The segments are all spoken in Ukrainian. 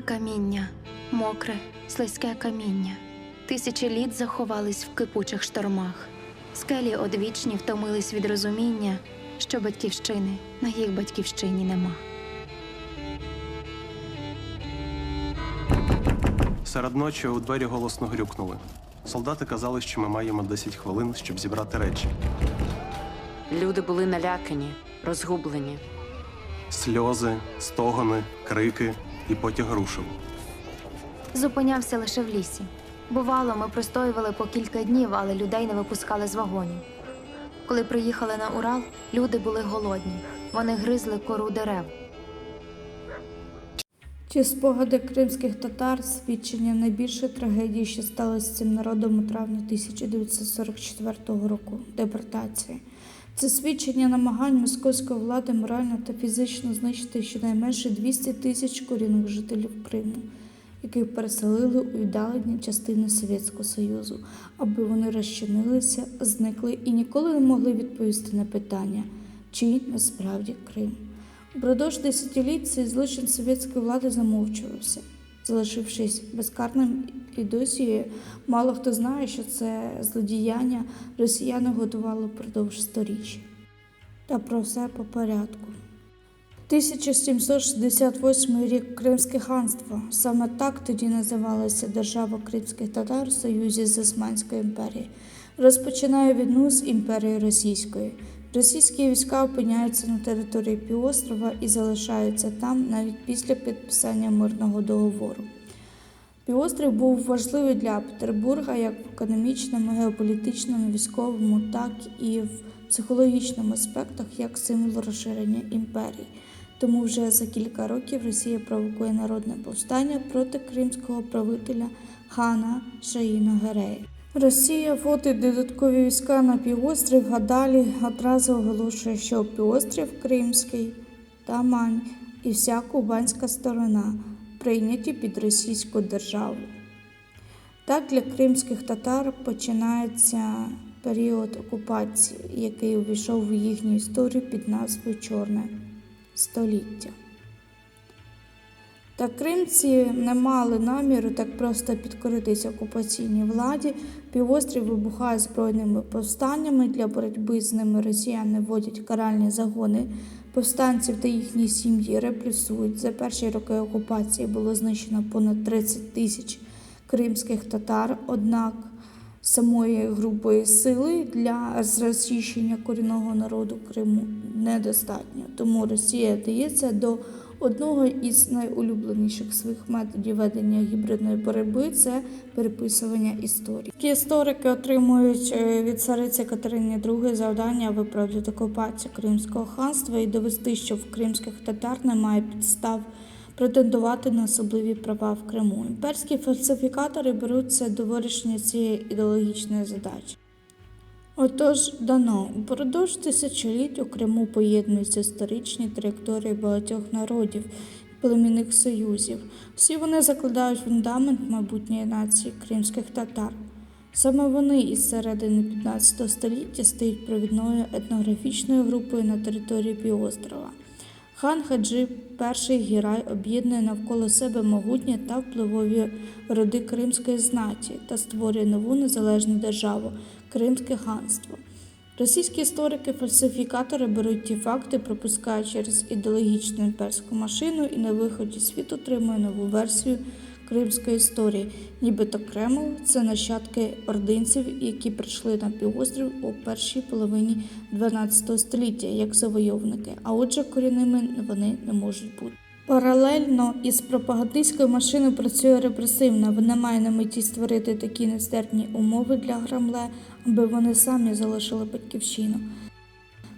Мокре каміння, мокре, слизьке каміння. Тисячі літ заховались в кипучих штормах. Скелі одвічні втомились від розуміння, що батьківщини на їх батьківщині нема. Серед ночі у двері голосно грюкнули. Солдати казали, що ми маємо 10 хвилин, щоб зібрати речі. Люди були налякані, розгублені. Сльози, стогони, крики і потяг рушив. Зупинявся лише в лісі. Бувало, ми простоювали по кілька днів, але людей не випускали з вагонів. Коли приїхали на Урал, люди були голодні. Вони гризли кору дерев. Ті спогади кримських татар свідчення найбільшої трагедії, що сталося з цим народом у травні 1944 року депортації. Це свідчення намагань московської влади морально та фізично знищити щонайменше 200 тисяч корінних жителів Криму, яких переселили у віддалені частини Совєтського Союзу, аби вони розчинилися, зникли і ніколи не могли відповісти на питання, чи насправді Крим. Упродовж десятиліть цей злочин совєтської влади замовчувався, залишившись безкарним і досі мало хто знає, що це злодіяння росіяни готували впродовж сторіч. Та про все по порядку. 1768 рік Кримське ханство. Саме так тоді називалася держава кримських татар в союзі з Османською імперією. Розпочинає війну з імперії Російської. Російські війська опиняються на території півострова і залишаються там навіть після підписання мирного договору. Півострів був важливий для Петербурга як в економічному, геополітичному, військовому, так і в психологічному аспектах як символ розширення імперії. Тому вже за кілька років Росія провокує народне повстання проти кримського правителя хана Шаїна Герея. Росія вводить додаткові війська на півострів, а далі одразу оголошує, що півострів Кримський, Тамань і вся кубанська сторона прийняті під російську державу. Так для кримських татар починається період окупації, який увійшов в їхню історію під назвою Чорне століття. Та кримці не мали наміру так просто підкоритися окупаційній владі. Півострів вибухає збройними повстаннями. Для боротьби з ними росіяни вводять каральні загони повстанців та їхні сім'ї репресують. За перші роки окупації було знищено понад 30 тисяч кримських татар. Однак самої грубої сили для розчищення корінного народу Криму недостатньо. Тому Росія дається до одного із найулюбленіших своїх методів ведення гібридної боротьби це переписування історії. Ті історики отримують е, від цариці Катерини II завдання виправдати окупацію Кримського ханства і довести, що в кримських татар немає підстав претендувати на особливі права в Криму. Імперські фальсифікатори беруться до вирішення цієї ідеологічної задачі. Отож, дано упродовж тисячоліть у Криму поєднуються історичні траєкторії багатьох народів, племінних союзів. Всі вони закладають фундамент майбутньої нації кримських татар. Саме вони із середини 15 століття стають провідною етнографічною групою на території півострова. Хан Хаджи, перший гірай, об'єднує навколо себе могутні та впливові роди кримської знаті та створює нову незалежну державу Кримське ханство. Російські історики-фальсифікатори беруть ті факти, пропускають через ідеологічну імперську машину і на виході світ отримує нову версію кримської історії. Нібито Кремл це нащадки ординців, які прийшли на півострів у першій половині 12 століття як завойовники, а отже, корінними вони не можуть бути. Паралельно із пропагандистською машиною працює репресивна. Вона має на меті створити такі нестерпні умови для Грамле, аби вони самі залишили батьківщину.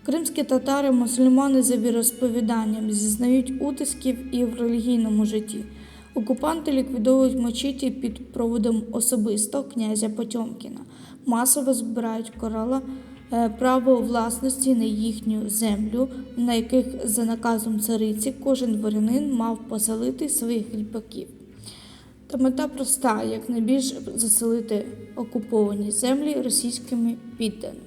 Кримські татари, мусульмани за віросповіданням, зізнають утисків і в релігійному житті. Окупанти ліквідовують мочиті під проводом особисто князя Потьомкіна, масово збирають корала право власності на їхню землю, на яких за наказом цариці кожен дворянин мав поселити своїх ріпаків. Та мета проста, якнайбільш заселити окуповані землі російськими підданими.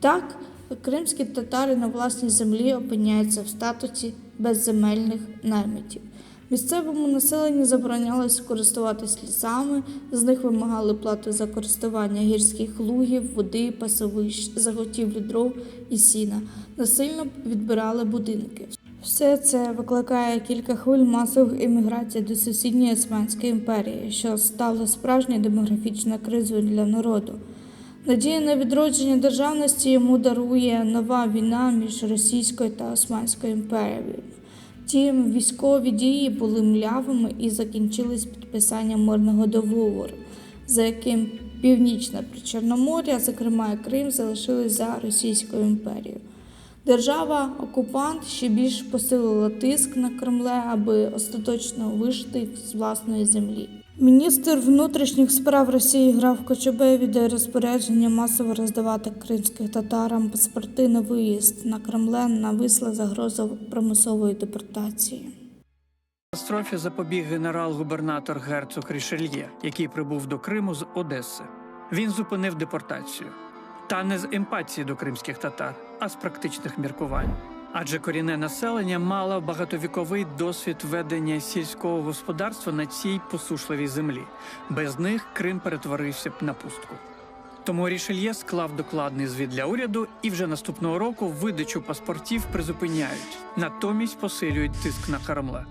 Так, кримські татари на власній землі опиняються в статусі безземельних наймитів. Місцевому населенню заборонялось користуватись лісами, з них вимагали плату за користування гірських лугів, води, пасовищ, заготівлю дров і сіна, насильно відбирали будинки. Все це викликає кілька хвиль масових еміграцій до сусідньої Османської імперії, що стало справжньою демографічною кризою для народу. Надія на відродження державності йому дарує нова війна між Російською та Османською імперією. Втім, військові дії були млявими і закінчились підписанням мирного договору, за яким Північне Причорномор'я, зокрема і Крим, залишились за Російською імперією. Держава-окупант ще більш посилила тиск на Кремле, аби остаточно вижити з власної землі. Міністр внутрішніх справ Росії грав Кочубей віддає розпорядження масово роздавати кримських татарам паспорти на виїзд на Кремле нависла загроза примусової депортації. Катастрофі запобіг генерал-губернатор герцог Рішельє, який прибув до Криму з Одеси. Він зупинив депортацію. Та не з емпатії до кримських татар, а з практичних міркувань. Адже корінне населення мало багатовіковий досвід ведення сільського господарства на цій посушливій землі. Без них Крим перетворився б на пустку. Тому Рішельє склав докладний звіт для уряду і вже наступного року видачу паспортів призупиняють, натомість посилюють тиск на Кремле.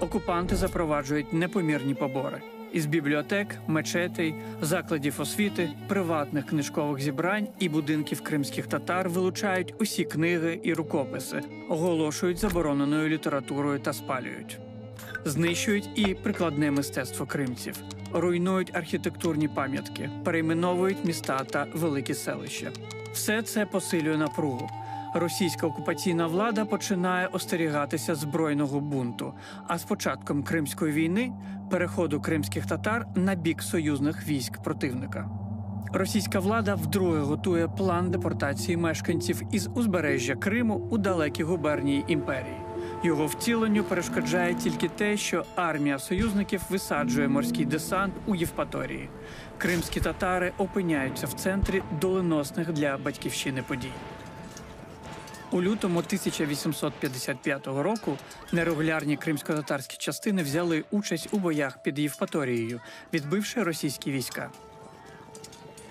Окупанти запроваджують непомірні побори із бібліотек, мечетей, закладів освіти, приватних книжкових зібрань і будинків кримських татар вилучають усі книги і рукописи, оголошують забороненою літературою та спалюють. Знищують і прикладне мистецтво кримців, руйнують архітектурні пам'ятки, перейменовують міста та великі селища. Все це посилює напругу. Російська окупаційна влада починає остерігатися збройного бунту. А з початком Кримської війни переходу кримських татар на бік союзних військ противника. Російська влада вдруге готує план депортації мешканців із узбережжя Криму у далекі губернії імперії. Його втіленню перешкоджає тільки те, що армія союзників висаджує морський десант у Євпаторії. Кримські татари опиняються в центрі доленосних для батьківщини подій. У лютому 1855 року нерегулярні кримсько-татарські частини взяли участь у боях під Євпаторією, відбивши російські війська.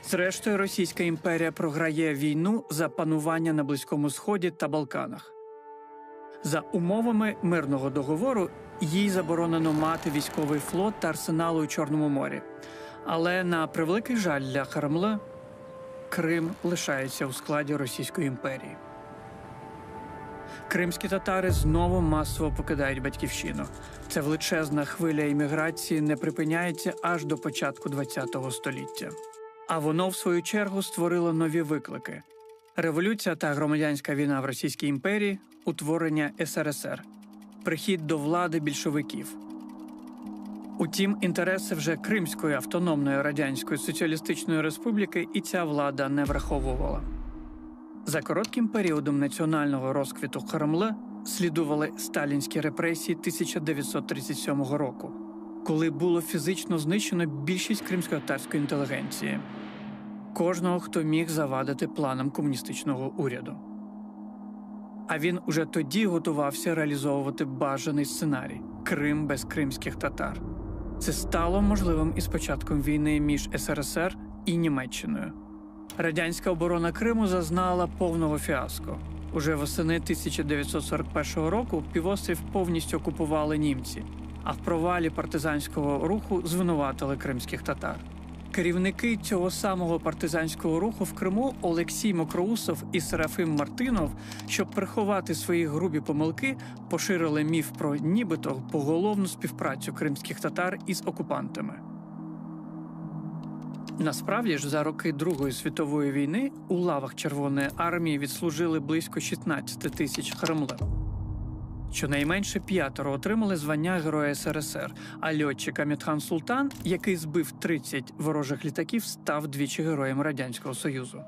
Зрештою, Російська імперія програє війну за панування на Близькому Сході та Балканах. За умовами мирного договору їй заборонено мати військовий флот та арсенал у Чорному морі. Але на превеликий жаль для Кремля, Крим лишається у складі Російської імперії. Кримські татари знову масово покидають батьківщину. Ця величезна хвиля імміграції не припиняється аж до початку ХХ століття. А воно, в свою чергу, створило нові виклики: революція та громадянська війна в Російській імперії, утворення СРСР, прихід до влади більшовиків. Утім, інтереси вже Кримської автономної радянської соціалістичної республіки і ця влада не враховувала. За коротким періодом національного розквіту Кремля слідували сталінські репресії 1937 року, коли було фізично знищено більшість кримсько-татарської інтелігенції, кожного, хто міг завадити планам комуністичного уряду. А він уже тоді готувався реалізовувати бажаний сценарій Крим без кримських татар. Це стало можливим із початком війни між СРСР і Німеччиною. Радянська оборона Криму зазнала повного фіаско. Уже восени 1941 року півострів повністю окупували німці, а в провалі партизанського руху звинуватили кримських татар. Керівники цього самого партизанського руху в Криму Олексій Мокроусов і Серафим Мартинов, щоб приховати свої грубі помилки, поширили міф про нібито поголовну співпрацю кримських татар із окупантами. Насправді ж, за роки Другої світової війни у лавах Червоної армії відслужили близько 16 тисяч кремлев. Щонайменше п'ятеро отримали звання Героя СРСР, а льотчик Амітхан Султан, який збив 30 ворожих літаків, став двічі героєм Радянського Союзу.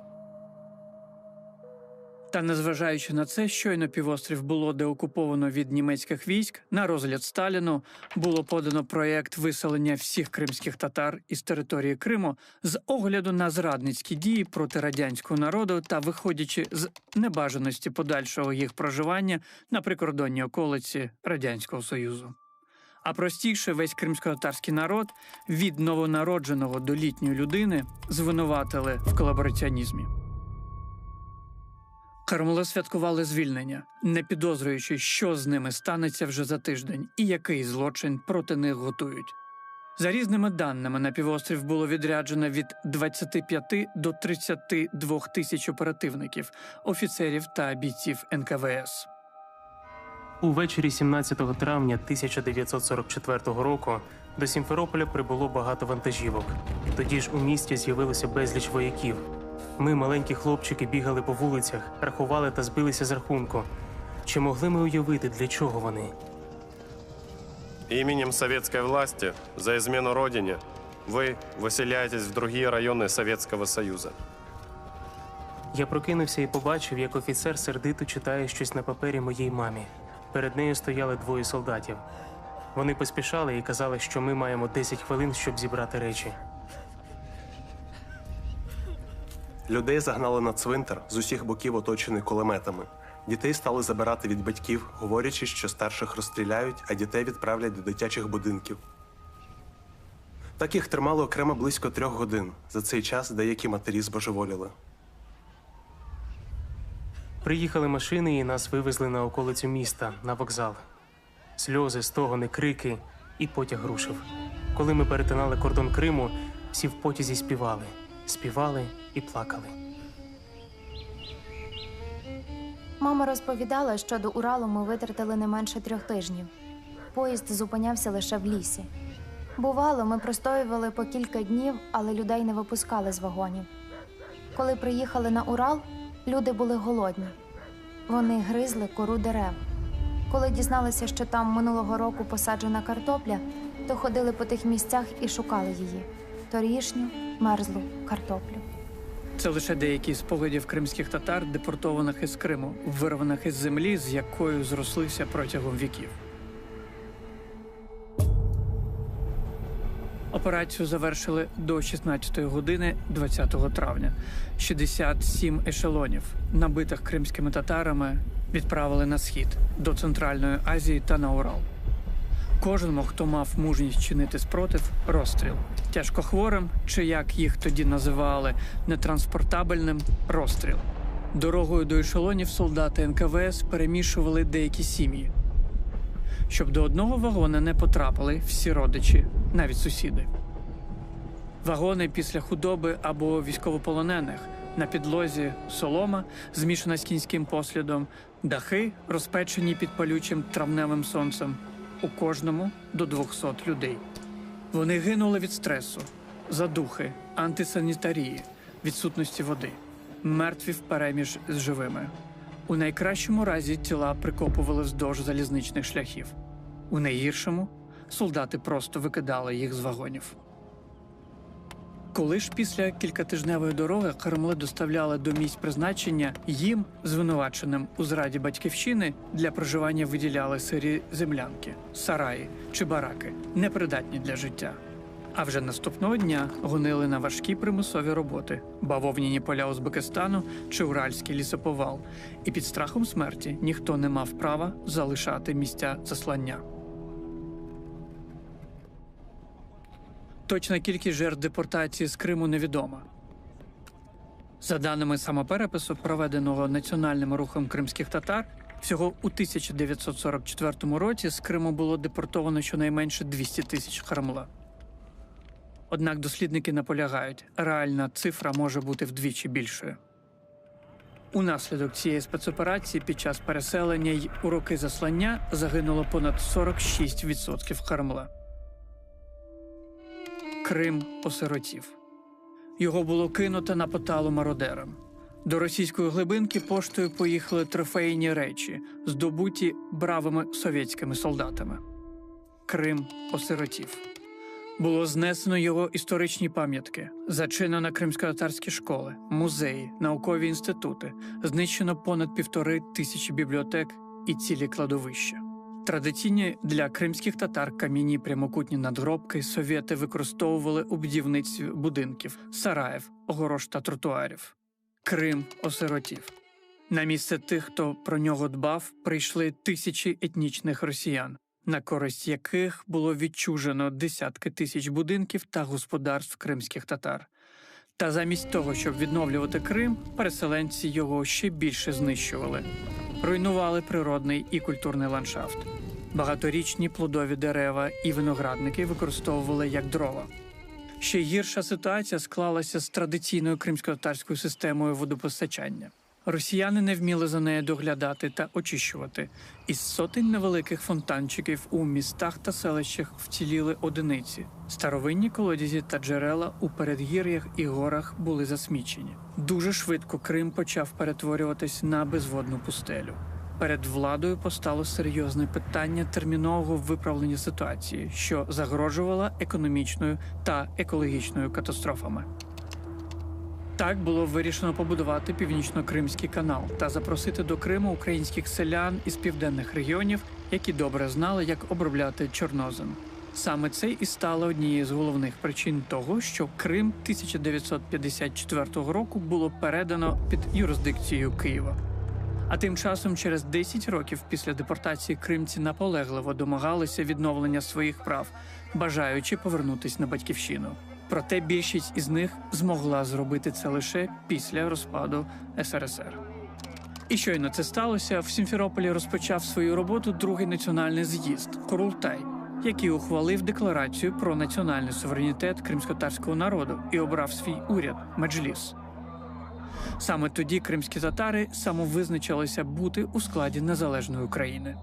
Та незважаючи на це, щойно півострів було деокуповано від німецьких військ, на розгляд Сталіну було подано проєкт виселення всіх кримських татар із території Криму з огляду на зрадницькі дії проти радянського народу та виходячи з небажаності подальшого їх проживання на прикордонній околиці Радянського Союзу. А простіше весь кримськотатарський народ від новонародженого до літньої людини звинуватили в колабораціонізмі. Кармели святкували звільнення, не підозрюючи, що з ними станеться вже за тиждень і який злочин проти них готують. За різними даними, на півострів було відряджено від 25 до 32 тисяч оперативників, офіцерів та бійців НКВС. Увечері 17 травня 1944 року до Сімферополя прибуло багато вантажівок. Тоді ж у місті з'явилося безліч вояків. Ми, маленькі хлопчики, бігали по вулицях, рахували та збилися з рахунку. Чи могли ми уявити, для чого вони? Именем советской власти за измену Родине вы выселяетесь в другие районы Советского Союза. Я прокинувся і побачив, як офіцер сердито читає щось на папері моїй мамі. Перед нею стояли двоє солдатів. Вони поспішали і казали, що ми маємо 10 хвилин, щоб зібрати речі. Людей загнали на цвинтар з усіх боків, оточений кулеметами. Дітей стали забирати від батьків, говорячи, що старших розстріляють, а дітей відправлять до дитячих будинків. Так їх тримали окремо близько трьох годин. За цей час деякі матері збожеволіли. Приїхали машини і нас вивезли на околицю міста, на вокзал. Сльози, стогони, крики і потяг рушив. Коли ми перетинали кордон Криму, всі в потязі співали, співали і плакали. Мама розповідала, що до Уралу ми витратили не менше трьох тижнів. Поїзд зупинявся лише в лісі. Бувало, ми простоювали по кілька днів, але людей не випускали з вагонів. Коли приїхали на Урал, люди були голодні. Вони гризли кору дерев. Коли дізналися, що там минулого року посаджена картопля, то ходили по тих місцях і шукали її торішню, мерзлу картоплю. Це лише деякі спогадів кримських татар, депортованих із Криму, вирваних із землі, з якою зрослися протягом віків. Операцію завершили до 16 години 20 травня. 67 ешелонів, набитих кримськими татарами, відправили на схід до Центральної Азії та на Урал. Кожному, хто мав мужність чинити спротив, розстріл. Тяжкохворим, чи як їх тоді називали, нетранспортабельним розстріл. Дорогою до ешелонів солдати НКВС перемішували деякі сім'ї, щоб до одного вагона не потрапили всі родичі, навіть сусіди. Вагони після худоби або військовополонених на підлозі солома, змішана з кінським послідом, дахи, розпечені під палючим травневим сонцем, у кожному до 200 людей. Вони гинули від стресу, задухи, антисанітарії, відсутності води, мертві впереміж з живими. У найкращому разі тіла прикопували вздовж залізничних шляхів. У найгіршому солдати просто викидали їх з вагонів. Коли ж після кількатижневої дороги Кармли доставляли до місць призначення, їм, звинуваченим у зраді батьківщини, для проживання виділяли сирі землянки, сараї чи бараки, непридатні для життя. А вже наступного дня гонили на важкі примусові роботи, бавовняні поля Узбекистану чи Уральський лісоповал, і під страхом смерті ніхто не мав права залишати місця заслання. Точна кількість жертв депортації з Криму невідома. За даними самоперепису, проведеного національним рухом кримських татар, всього у 1944 році з Криму було депортовано щонайменше 200 тисяч харамла. Однак дослідники наполягають, реальна цифра може бути вдвічі більшою. Унаслідок цієї спецоперації під час переселення й у роки заслання загинуло понад 46% харамла. Крим осиротів. Його було кинуто на поталу мародерам. До російської глибинки поштою поїхали трофейні речі, здобуті бравими совєтськими солдатами. Крим осиротів. Було знесено його історичні пам'ятки, зачинено кримсько-татарські школи, музеї, наукові інститути, знищено понад півтори тисячі бібліотек і цілі кладовища. Традиційні для кримських татар камінні прямокутні надгробки совєти використовували у будівництві будинків, сараїв, огорож та тротуарів. Крим осиротів. На місце тих, хто про нього дбав, прийшли тисячі етнічних росіян, на користь яких було відчужено десятки тисяч будинків та господарств кримських татар. Та замість того, щоб відновлювати Крим, переселенці його ще більше знищували, руйнували природний і культурний ландшафт. Багаторічні плодові дерева і виноградники використовували як дрова. Ще гірша ситуація склалася з традиційною кримсько-татарською системою водопостачання. Росіяни не вміли за нею доглядати та очищувати. Із сотень невеликих фонтанчиків у містах та селищах вціліли одиниці. Старовинні колодязі та джерела у передгір'ях і горах були засмічені. Дуже швидко Крим почав перетворюватись на безводну пустелю. Перед владою постало серйозне питання термінового виправлення ситуації, що загрожувала економічною та екологічною катастрофами. Так було вирішено побудувати північно-кримський канал та запросити до Криму українських селян із південних регіонів, які добре знали, як обробляти чорнозем. Саме це і стало однією з головних причин того, що Крим 1954 року було передано під юрисдикцію Києва. А тим часом, через 10 років після депортації кримці наполегливо домагалися відновлення своїх прав, бажаючи повернутись на батьківщину. Проте більшість із них змогла зробити це лише після розпаду СРСР. І щойно це сталося, в Сімферополі розпочав свою роботу другий національний з'їзд Курултай, який ухвалив декларацію про національний суверенітет кримськотарського народу і обрав свій уряд Меджліс. Саме тоді кримські татари самовизначилися бути у складі незалежної України.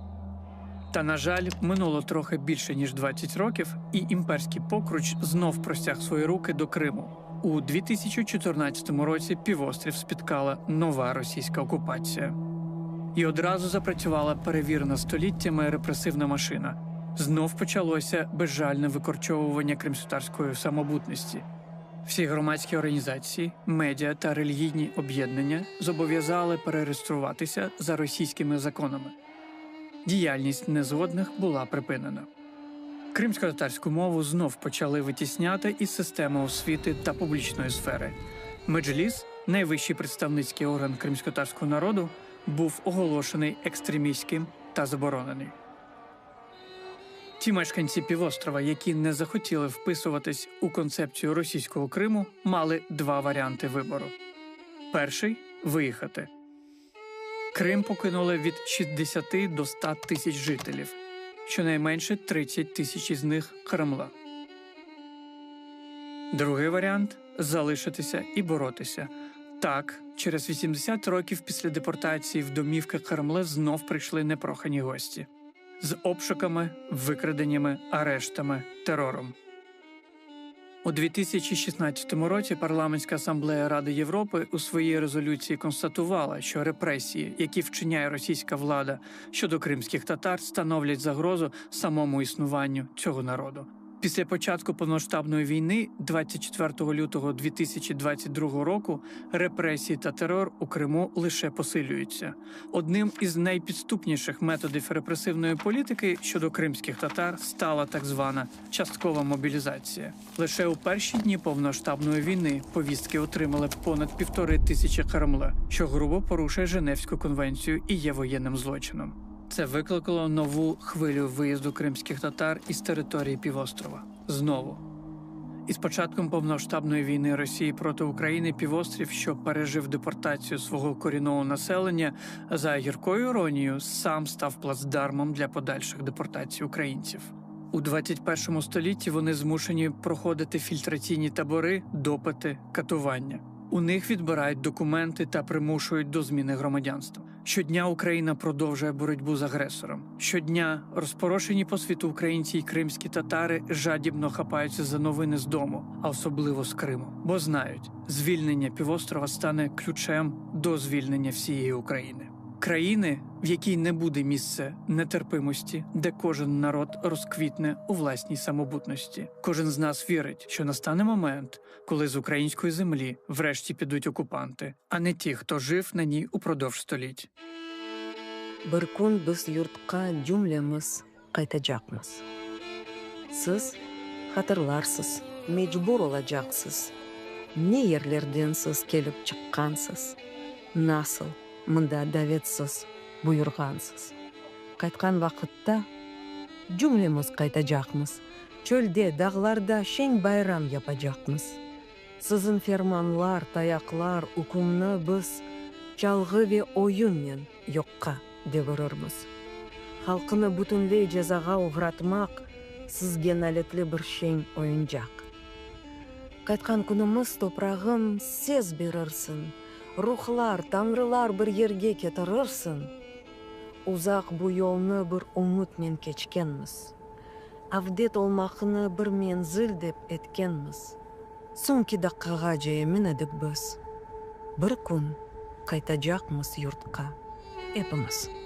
Та, на жаль, минуло трохи більше ніж 20 років, і імперський покруч знов простяг свої руки до Криму. У 2014 році півострів спіткала нова російська окупація. І одразу запрацювала перевірена століттями репресивна машина. Знов почалося безжальне викорчовування кримськотарської самобутності. Всі громадські організації, медіа та релігійні об'єднання зобов'язали перереєструватися за російськими законами. Діяльність незгодних була припинена. Кримсько-татарську мову знов почали витісняти із системи освіти та публічної сфери. Меджліс, найвищий представницький орган кримсько-татарського народу, був оголошений екстремістським та заборонений. Ті мешканці півострова, які не захотіли вписуватись у концепцію російського Криму, мали два варіанти вибору: перший виїхати. Крим покинули від 60 до 100 тисяч жителів, щонайменше 30 тисяч із них Кремла. Другий варіант залишитися і боротися. Так, через 80 років після депортації в домівки Кремле знов прийшли непрохані гості з обшуками, викраденнями, арештами, терором. У 2016 році парламентська асамблея Ради Європи у своїй резолюції констатувала, що репресії, які вчиняє російська влада щодо кримських татар, становлять загрозу самому існуванню цього народу. Після початку повноштабної війни, 24 лютого 2022 року, репресії та терор у Криму лише посилюються. Одним із найпідступніших методів репресивної політики щодо кримських татар стала так звана часткова мобілізація. Лише у перші дні повноштабної війни повістки отримали понад півтори тисячі Кремля, що грубо порушує Женевську конвенцію і є воєнним злочином. Це викликало нову хвилю виїзду кримських татар із території півострова. Знову. Із початком повноштабної війни Росії проти України півострів, що пережив депортацію свого корінного населення, за гіркою іронією, сам став плацдармом для подальших депортацій українців. У 21 столітті вони змушені проходити фільтраційні табори, допити, катування. У них відбирають документи та примушують до зміни громадянства. Щодня Україна продовжує боротьбу з агресором. Щодня розпорошені по світу українці й кримські татари жадібно хапаються за новини з дому, а особливо з Криму, бо знають, звільнення півострова стане ключем до звільнення всієї України Країни, в якій не буде місце нетерпимості, де кожен народ розквітне у власній самобутності. Кожен з нас вірить, що настане момент, коли з української землі врешті підуть окупанти, а не ті, хто жив на ній упродовж століть. бір күн біз йұртқа жүмлеміз қайтacakмыз сіз хатырларсыз мejбур olacaqсыз не ерлерден сіз келіп шыққансыз насыл мында дәветсіз, бұйырғансыз қайтқан вақытта жүмлеміз қайтажақмыз. Чөлде дағларда шең байрам япажақмыз. Сізін ферманлар таяқлар үкімні біз жалғы ве ойынмен жоққа деп ұрырмыз халқыны бүтінлей жазаға ұғыратмақ сізге нәлетлі бір шең ойынжақ. Қайтқан күніміз топрағым сез берірсің рухлар тамрылар бір ерге кетірірсін. ұзақ бұ жолны бір мен кечкенміз авдет олмақыны бір мензіл деп еткенміз соңки даққаға жеймін едік біз бір күн қайтаджақмыз юртқа эпіміз